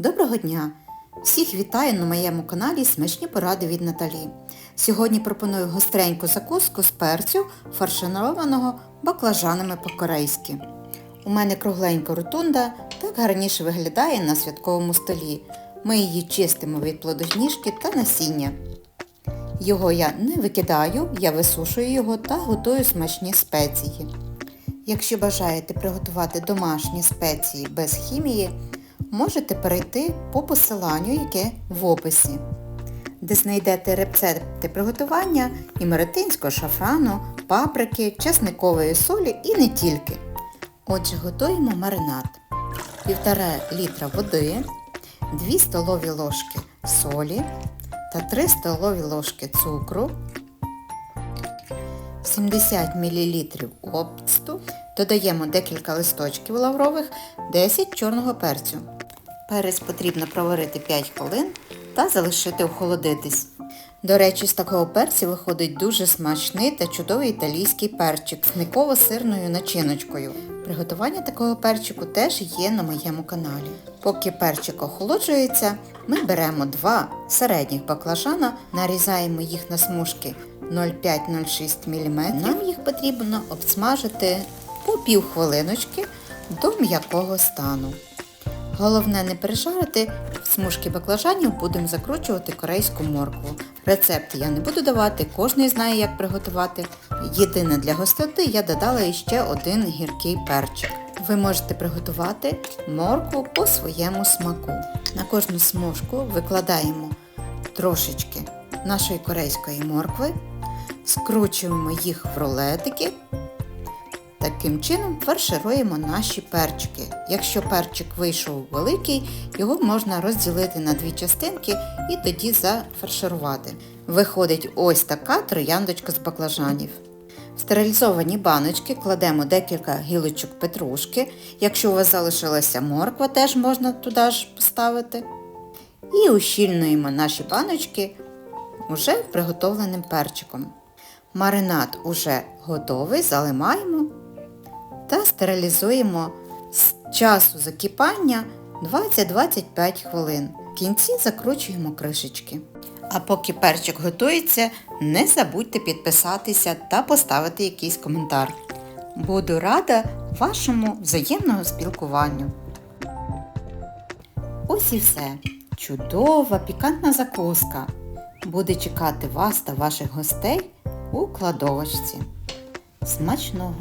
Доброго дня! Всіх вітаю на моєму каналі Смачні поради від Наталі. Сьогодні пропоную гостреньку закуску з перцю, фаршированого баклажанами по-корейськи. У мене кругленька ротунда, так гарніше виглядає на святковому столі. Ми її чистимо від плодожніжки та насіння. Його я не викидаю, я висушую його та готую смачні спеції. Якщо бажаєте приготувати домашні спеції без хімії, можете перейти по посиланню, яке в описі, де знайдете рецепти приготування і імеретинського шафрану, паприки, чесникової солі і не тільки. Отже, готуємо маринад. 1,5 літра води, 2 столові ложки солі та 3 столові ложки цукру, 70 мл оцту, додаємо декілька листочків лаврових, 10 чорного перцю. Перець потрібно проварити 5 хвилин та залишити охолодитись. До речі, з такого перцю виходить дуже смачний та чудовий італійський перчик з никово-сирною начиночкою. Приготування такого перчику теж є на моєму каналі. Поки перчик охолоджується, ми беремо два середніх баклажана, нарізаємо їх на смужки 0,5-0,6 мм. Нам їх потрібно обсмажити по пів хвилиночки до м'якого стану. Головне не пережарити, смужки баклажанів будемо закручувати корейську моркву. Рецепт я не буду давати, кожен знає, як приготувати. Єдине для гостроти я додала іще один гіркий перчик. Ви можете приготувати моркву по своєму смаку. На кожну смужку викладаємо трошечки нашої корейської моркви, скручуємо їх в рулетики Таким чином фаршируємо наші перчики. Якщо перчик вийшов великий, його можна розділити на дві частинки і тоді зафарширувати. Виходить ось така трояндочка з баклажанів. В стерилізовані баночки кладемо декілька гілочок петрушки. Якщо у вас залишилася морква, теж можна туди ж поставити. І ущільнуємо наші баночки уже приготовленим перчиком. Маринад уже готовий, залимаємо та стерилізуємо з часу закипання 20-25 хвилин. В кінці закручуємо кришечки. А поки перчик готується, не забудьте підписатися та поставити якийсь коментар. Буду рада вашому взаємному спілкуванню. Ось і все. Чудова пікантна закуска буде чекати вас та ваших гостей у кладовочці. Смачного!